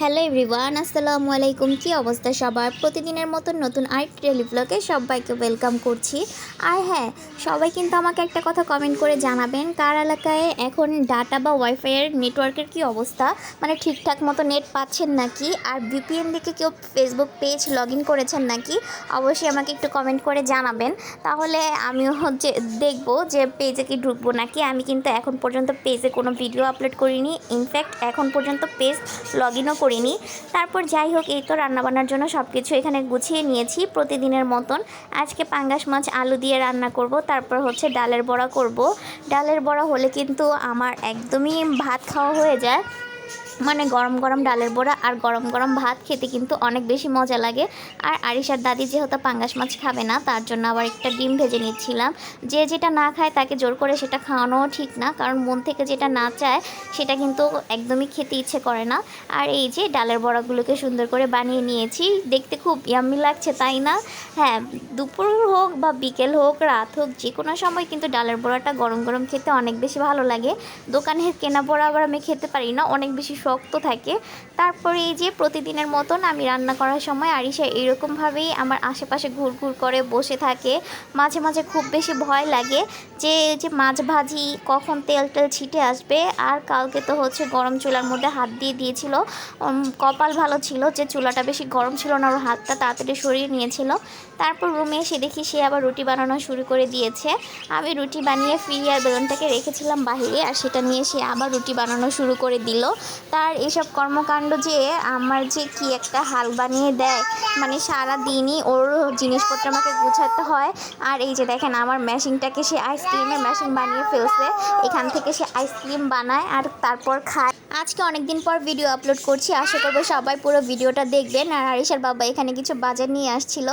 Hello everyone, আসসালামু আলাইকুম। কী অবস্থা সবার? প্রতিদিনের মতো নতুন আর্ট ডেলি ব্লগে সবাইকে ওয়েলকাম করছি। আর হ্যাঁ সবাই কিন্তু আমাকে একটা কথা কমেন্ট করে জানাবেন, কার এলাকায় এখন ডাটা বা ওয়াইফাইয়ের নেটওয়ার্কের কি অবস্থা? মানে ঠিকঠাক মতো নেট পাচ্ছেন নাকি? আর ভিপিএন দিকে কেউ ফেসবুক পেজ লগ ইন করেছেন নাকি? অবশ্যই আমাকে একটু কমেন্ট করে জানাবেন। তাহলে আমিও হচ্ছে দেখব যে পেজে কি ঢুকবো নাকি। আমি কিন্তু এখন পর্যন্ত পেজে কোনো ভিডিও আপলোড করিনি। ইনফ্যাক্ট এখন পর্যন্ত পেজ লগ ইনও করিনি। তারপর যাই হোক, এই তো রান্নাবান্নার জন্য সব কিছু এখানে গুছিয়ে নিয়েছি প্রতিদিনের মতন। আজকে পাঙ্গাস মাছ আলু দিয়ে রান্না করব, তারপর হচ্ছে ডালের বড়া করব। ডালের বড়া হলে কিন্তু আমার একদমই ভাত খাওয়া হয়ে যায়। মানে গরম গরম ডালের বড়া আর গরম গরম ভাত খেতে কিন্তু অনেক বেশি মজা লাগে। আর আরিশার দাদি যেহেতু পাঙ্গাস মাছ খাবে না, তার জন্য আবার একটা ডিম ভেজে নিচ্ছিলাম। যে যেটা না খায় তাকে জোর করে সেটা খাওয়ানোও ঠিক না, কারণ মন থেকে যেটা না চায় সেটা কিন্তু একদমই খেতে ইচ্ছে করে না। আর এই যে ডালের বড়াগুলোকে সুন্দর করে বানিয়ে নিয়েছি, দেখতে খুব ইয়াম্মি লাগছে, তাই না? হ্যাঁ দুপুর হোক বা বিকেল হোক, রাত হোক যে কোনো সময় কিন্তু ডালের বড়াটা গরম গরম খেতে অনেক বেশি ভালো লাগে। দোকানের কেনা বড়া আবার আমি খেতে পারি না, অনেক বেশি শক্ত থাকে। তারপরে এই যে প্রতিদিনের মতন আমি রান্না করার সময় আরিশা এরকমভাবেই আমার আশেপাশে ঘুরঘুর করে বসে থাকে। মাঝে মাঝে খুব বেশি ভয় লাগে যে যে মাছ ভাজি কখন তেল টেল ছিটে আসবে। আর কালকে তো হচ্ছে গরম চুলার মধ্যে হাত দিয়ে দিয়েছিল। কপাল ভালো ছিল যে চুলাটা বেশি গরম ছিল না, ওর হাতটা তাড়াতাড়ি সরিয়ে নিয়েছিল। তারপর রুমে এসে দেখি সে আবার রুটি বানানো শুরু করে দিয়েছে। আমি রুটি বানিয়ে ফ্রি আর বেলুনটাকে রেখেছিলাম বাহিরে আর সেটা নিয়ে সে আবার রুটি বানানো শুরু করে দিল। তার এসব কর্মকাণ্ড যে আমার যে কি একটা হাল বানিয়ে দেয় মানে সারা দিনই ওর জিনিসপত্র আমাকে গুছাতে হয়। আর এই যে দেখেন, আমার মেশিনটাকে সে আইসক্রিমের মেশিন বানিয়ে ফেলছে। এখান থেকে সে আইসক্রিম বানায় আর তারপর খায়। আজকে অনেকদিন পর ভিডিও আপলোড করছি। আশা করব সবাই পুরো ভিডিওটা দেখবেন। আর আরিশার বাবা এখানে কিছু বাজার নিয়ে আসছিল।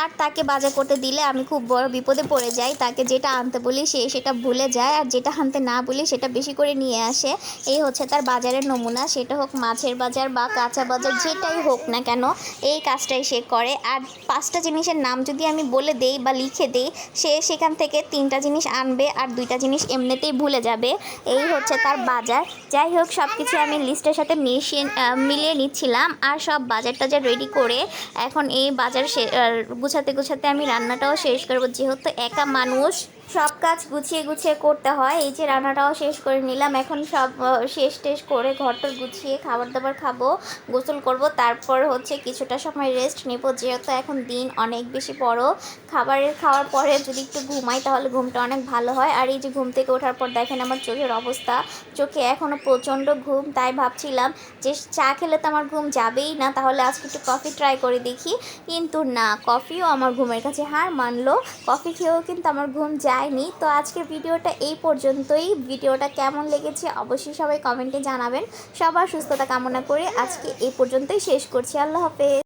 আর তাকে বাজার করতে দিলে আমি খুব বড় বিপদে পড়ে যাই। তাকে যেটা আনতে বলি, সে সেটা ভুলে যায়। আর যেটা আনতে না বলি, সেটা বেশি করে নিয়ে আসে। এই হচ্ছে তার বাজারের নমুনা। সেটা হোক মাছের বাজার বা কাঁচা বাজার, যেটাই হোক না কেন, এই কাজটাই সে করে। আর পাঁচটা জিনিসের নাম যদি আমি বলে দেই বা লিখে দেই, সে সেখান থেকে তিনটা জিনিস আনবে আর দুইটা জিনিস এমনিতেই ভুলে যাবে। এই হচ্ছে তার বাজার। যাই হোক সব কিছু আমি লিস্টের সাথে মিশিয়ে মিলিয়ে নিচ্ছিলাম আর সব বাজার টাজার রেডি করে এখন এই বাজার গুছাতে গুছাতে আমি রান্নাটাও শেষ করব। যেহেতু একা মানুষ সব কাজ গুছিয়ে গুছিয়ে করতে হয়। এই যে রান্নাটাও শেষ করে নিলাম। এখন সব শেষ টেষ করে ঘরটা গুছিয়ে খাবার দাবার খাব, গোসল করব। তারপর হচ্ছে কিছুটা সময় রেস্ট নেব। যেহেতু এখন দিন অনেক বেশি বড়, খাবারের খাওয়ার পরে যদি একটু ঘুমাই তাহলে ঘুমটা অনেক ভালো হয়। আর এই যে ঘুম থেকে ওঠার পর দেখেন আমার চোখের অবস্থা। চোখে এখনও প্রচণ্ড ঘুম, তাই ভাবছিলাম যে চা খেলে তো আমার ঘুম যাবেই না, তাহলে আজকে একটু কফি ট্রাই করে দেখি। কিন্তু না কফিও আমার ঘুমের কাছে হার মানলো। কফি খেয়েও কিন্তু আমার ঘুম যায়নি। তো আজকের ভিডিওটা এই পর্যন্তই। ভিডিওটা কেমন লেগেছে অবশ্যই সবাই কমেন্টে জানাবেন। সবার সুস্থতা কামনা করে আজকে এই পর্যন্তই শেষ করছি। আল্লাহ হাফেজ।